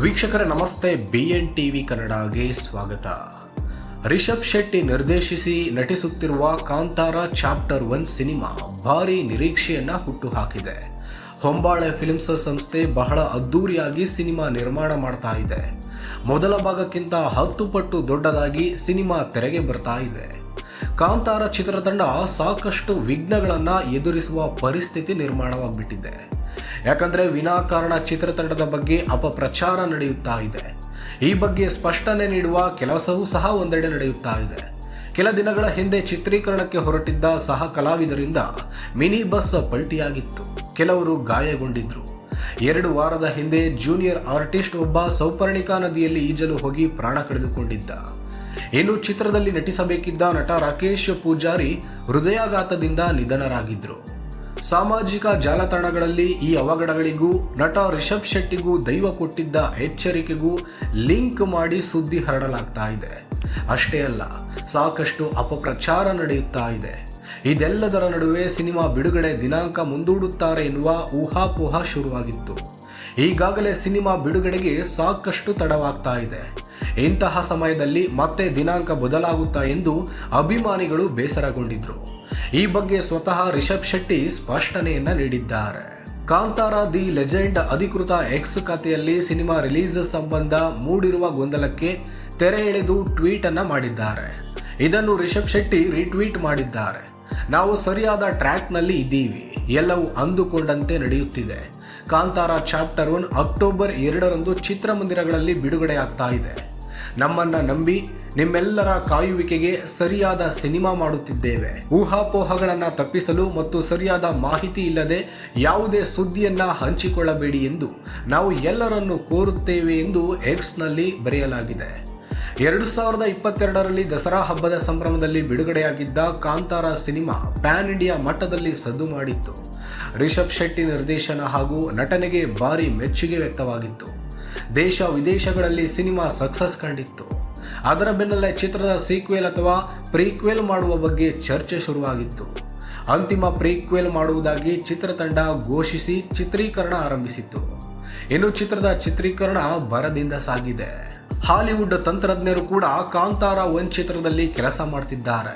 ವೀಕ್ಷಕರೇ, ನಮಸ್ತೆ. B N TV ಕನ್ನಡಗೆ ಸ್ವಾಗತ. ರಿಷಬ್ ಶೆಟ್ಟಿ ನಿರ್ದೇಶಿಸಿ ನಟಿಸುತ್ತಿರುವ ಕಾಂತಾರ ಚಾಪ್ಟರ್ ಒನ್ ಸಿನಿಮಾ ಭಾರಿ ನಿರೀಕ್ಷೆಯನ್ನ ಹುಟ್ಟುಹಾಕಿದೆ. ಹೊಂಬಾಳೆ ಫಿಲ್ಮ್ಸ್ ಸಂಸ್ಥೆ ಬಹಳ ಅದ್ದೂರಿಯಾಗಿ ಸಿನಿಮಾ ನಿರ್ಮಾಣ ಮಾಡ್ತಾ ಇದೆ. ಮೊದಲ ಭಾಗಕ್ಕಿಂತ ಹತ್ತು ಪಟ್ಟು ದೊಡ್ಡದಾಗಿ ಸಿನಿಮಾ ತೆರೆಗೆ ಬರ್ತಾ ಇದೆ. ಕಾಂತಾರ ಚಿತ್ರತಂಡ ಸಾಕಷ್ಟು ವಿಘ್ನಗಳನ್ನು ಎದುರಿಸುವ ಪರಿಸ್ಥಿತಿ ನಿರ್ಮಾಣವಾಗಿಬಿಟ್ಟಿದೆ. ಯಾಕಂದರೆ ವಿನಾಕಾರಣ ಚಿತ್ರತಂಡದ ಬಗ್ಗೆ ಅಪಪ್ರಚಾರ ನಡೆಯುತ್ತಾ ಇದೆ. ಈ ಬಗ್ಗೆ ಸ್ಪಷ್ಟನೆ ನೀಡುವ ಕೆಲಸವೂ ಸಹ ಒಂದೆಡೆ ನಡೆಯುತ್ತಾ ಇದೆ. ಕೆಲ ದಿನಗಳ ಹಿಂದೆ ಚಿತ್ರೀಕರಣಕ್ಕೆ ಹೊರಟಿದ್ದ ಸಹ ಕಲಾವಿದರಿಂದ ಮಿನಿ ಬಸ್ ಪಲ್ಟಿಯಾಗಿತ್ತು. ಕೆಲವರು ಗಾಯಗೊಂಡಿದ್ರು. ಎರಡು ವಾರದ ಹಿಂದೆ ಜೂನಿಯರ್ ಆರ್ಟಿಸ್ಟ್ ಒಬ್ಬ ಸೌಪರ್ಣಿಕಾ ನದಿಯಲ್ಲಿ ಈಜಲು ಹೋಗಿ ಪ್ರಾಣ ಕಳೆದುಕೊಂಡಿದ್ದ. ಇನ್ನು ಚಿತ್ರದಲ್ಲಿ ನಟಿಸಬೇಕಿದ್ದ ನಟ ರಾಕೇಶ್ ಪೂಜಾರಿ ಹೃದಯಾಘಾತದಿಂದ ನಿಧನರಾಗಿದ್ರು. ಸಾಮಾಜಿಕ ಜಾಲತಾಣಗಳಲ್ಲಿ ಈ ಅವಘಡಗಳಿಗೂ, ನಟ ರಿಷಬ್ ಶೆಟ್ಟಿಗೂ ದೈವ ಕೊಟ್ಟಿದ್ದ ಎಚ್ಚರಿಕೆಗೂ ಲಿಂಕ್ ಮಾಡಿ ಸುದ್ದಿ ಹರಡಲಾಗ್ತಾ ಇದೆ. ಅಷ್ಟೇ ಅಲ್ಲ, ಸಾಕಷ್ಟು ಅಪಪ್ರಚಾರ ನಡೆಯುತ್ತಾ ಇದೆ. ಇದೆಲ್ಲದರ ನಡುವೆ ಸಿನಿಮಾ ಬಿಡುಗಡೆ ದಿನಾಂಕ ಮುಂದೂಡುತ್ತಾರೆ ಎನ್ನುವ ಊಹಾಪೋಹ ಶುರುವಾಗಿತ್ತು. ಈಗಾಗಲೇ ಸಿನಿಮಾ ಬಿಡುಗಡೆಗೆ ಸಾಕಷ್ಟು ತಡವಾಗ್ತಾ ಇದೆ. ಇಂತಹ ಸಮಯದಲ್ಲಿ ಮತ್ತೆ ದಿನಾಂಕ ಬದಲಾಗುತ್ತಾ ಎಂದು ಅಭಿಮಾನಿಗಳು ಬೇಸರಗೊಂಡಿದ್ರು. ಈ ಬಗ್ಗೆ ಸ್ವತಃ ರಿಷಬ್ ಶೆಟ್ಟಿ ಸ್ಪಷ್ಟನೆಯನ್ನ ನೀಡಿದ್ದಾರೆ. ಕಾಂತಾರ ದಿ ಲೆಜೆಂಡ್ ಅಧಿಕೃತ ಎಕ್ಸ್ ಖಾತೆಯಲ್ಲಿ ಸಿನಿಮಾ ರಿಲೀಸ್ ಸಂಬಂಧ ಮೂಡಿರುವ ಗೊಂದಲಕ್ಕೆ ತೆರೆ ಎಳೆದು ಟ್ವೀಟ್ ಅನ್ನ ಮಾಡಿದ್ದಾರೆ. ಇದನ್ನು ರಿಷಬ್ ಶೆಟ್ಟಿ ರಿಟ್ವೀಟ್ ಮಾಡಿದ್ದಾರೆ. ನಾವು ಸರಿಯಾದ ಟ್ರ್ಯಾಕ್ನಲ್ಲಿ ಇದ್ದೀವಿ. ಎಲ್ಲವೂ ಅಂದುಕೊಂಡಂತೆ ನಡೆಯುತ್ತಿದೆ. ಕಾಂತಾರ ಚಾಪ್ಟರ್ ಒನ್ ಅಕ್ಟೋಬರ್ ಎರಡರಂದು ಚಿತ್ರಮಂದಿರಗಳಲ್ಲಿ ಬಿಡುಗಡೆ ಆಗ್ತಾ ಇದೆ. ನಮ್ಮನ್ನ ನಂಬಿ ನಿಮ್ಮೆಲ್ಲರ ಕಾಯುವಿಕೆಗೆ ಸರಿಯಾದ ಸಿನಿಮಾ ಮಾಡುತ್ತಿದ್ದೇವೆ. ಊಹಾಪೋಹಗಳನ್ನು ತಪ್ಪಿಸಲು ಮತ್ತು ಸರಿಯಾದ ಮಾಹಿತಿ ಇಲ್ಲದೆ ಯಾವುದೇ ಸುದ್ದಿಯನ್ನ ಹಂಚಿಕೊಳ್ಳಬೇಡಿ ಎಂದು ನಾವು ಎಲ್ಲರನ್ನು ಕೋರುತ್ತೇವೆ ಎಂದು ಎಕ್ಸ್ನಲ್ಲಿ ಬರೆಯಲಾಗಿದೆ. ಎರಡು ಸಾವಿರದ ಇಪ್ಪತ್ತೆರಡರಲ್ಲಿ ದಸರಾ ಹಬ್ಬದ ಸಂಭ್ರಮದಲ್ಲಿ ಬಿಡುಗಡೆಯಾಗಿದ್ದ ಕಾಂತಾರ ಸಿನಿಮಾ ಪ್ಯಾನ್ ಇಂಡಿಯಾ ಮಟ್ಟದಲ್ಲಿ ಸದ್ದು ಮಾಡಿತ್ತು. ರಿಷಬ್ ಶೆಟ್ಟಿ ನಿರ್ದೇಶನ ಹಾಗೂ ನಟನೆಗೆ ಭಾರಿ ಮೆಚ್ಚುಗೆ ವ್ಯಕ್ತವಾಗಿತ್ತು. ದೇಶ ವಿದೇಶಗಳಲ್ಲಿ ಸಿನಿಮಾ ಸಕ್ಸಸ್ ಕಂಡಿತ್ತು. ಅದರ ಬೆನ್ನಲ್ಲೇ ಚಿತ್ರದ ಸೀಕ್ವೆಲ್ ಅಥವಾ ಪ್ರೀಕ್ವೆಲ್ ಮಾಡುವ ಬಗ್ಗೆ ಚರ್ಚೆ ಶುರುವಾಗಿತ್ತು. ಅಂತಿಮ ಪ್ರೀಕ್ವೆಲ್ ಮಾಡುವುದಾಗಿ ಚಿತ್ರತಂಡ ಘೋಷಿಸಿ ಚಿತ್ರೀಕರಣ ಆರಂಭಿಸಿತ್ತು. ಇನ್ನು ಚಿತ್ರದ ಚಿತ್ರೀಕರಣ ಭರದಿಂದ ಸಾಗಿದೆ. ಹಾಲಿವುಡ್ ತಂತ್ರಜ್ಞರು ಕೂಡ ಕಾಂತಾರ ಒನ್ ಚಿತ್ರದಲ್ಲಿ ಕೆಲಸ ಮಾಡ್ತಿದ್ದಾರೆ.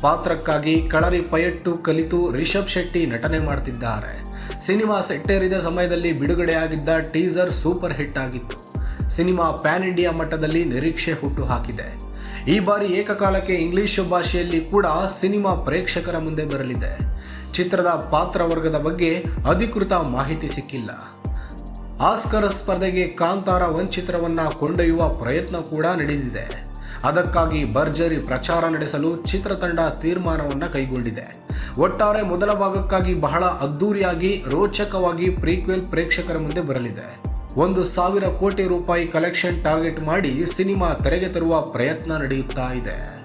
ಪಾತ್ರಕ್ಕಾಗಿ ಕಳರಿ ಪಯಟ್ಟು ಕಲಿತು ರಿಷಬ್ ಶೆಟ್ಟಿ ನಟನೆ ಮಾಡ್ತಿದ್ದಾರೆ. ಸಿನಿಮಾ ಸೆಟ್ಟೇರಿದ ಸಮಯದಲ್ಲಿ ಬಿಡುಗಡೆಯಾಗಿದ್ದ ಟೀಸರ್ ಸೂಪರ್ ಹಿಟ್ ಆಗಿತ್ತು. ಸಿನಿಮಾ ಪ್ಯಾನ್ ಇಂಡಿಯಾ ಮಟ್ಟದಲ್ಲಿ ನಿರೀಕ್ಷೆ ಹುಟ್ಟು ಹಾಕಿದೆ ಈ ಬಾರಿ ಏಕಕಾಲಕ್ಕೆ ಇಂಗ್ಲಿಷ್ ಭಾಷೆಯಲ್ಲಿ ಕೂಡ ಸಿನಿಮಾ ಪ್ರೇಕ್ಷಕರ ಮುಂದೆ ಬರಲಿದೆ. ಚಿತ್ರದ ಪಾತ್ರವರ್ಗದ ಬಗ್ಗೆ ಅಧಿಕೃತ ಮಾಹಿತಿ ಸಿಕ್ಕಿಲ್ಲ. ಆಸ್ಕರ್ ಸ್ಪರ್ಧೆಗೆ ಕಾಂತಾರ ಒನ್ ಚಿತ್ರವನ್ನ ಕೊಂಡೊಯ್ಯುವ ಪ್ರಯತ್ನ ಕೂಡ ನಡೆದಿದೆ. ಅದಕ್ಕಾಗಿ ಭರ್ಜರಿ ಪ್ರಚಾರ ನಡೆಸಲು ಚಿತ್ರತಂಡ ತೀರ್ಮಾನವನ್ನು ಕೈಗೊಂಡಿದೆ. ಒಟ್ಟಾರೆ ಮೊದಲ ಭಾಗಕ್ಕಾಗಿ ಬಹಳ ಅದ್ದೂರಿಯಾಗಿ, ರೋಚಕವಾಗಿ ಪ್ರೀಕ್ವೆಲ್ ಪ್ರೇಕ್ಷಕರ ಮುಂದೆ ಬರಲಿದೆ. ಒಂದು ಸಾವಿರ ಕೋಟಿ ರೂಪಾಯಿ ಕಲೆಕ್ಷನ್ ಟಾರ್ಗೆಟ್ ಮಾಡಿ ಸಿನಿಮಾ ತೆರೆಗೆ ತರುವ ಪ್ರಯತ್ನ ನಡೆಯುತ್ತಾ ಇದೆ.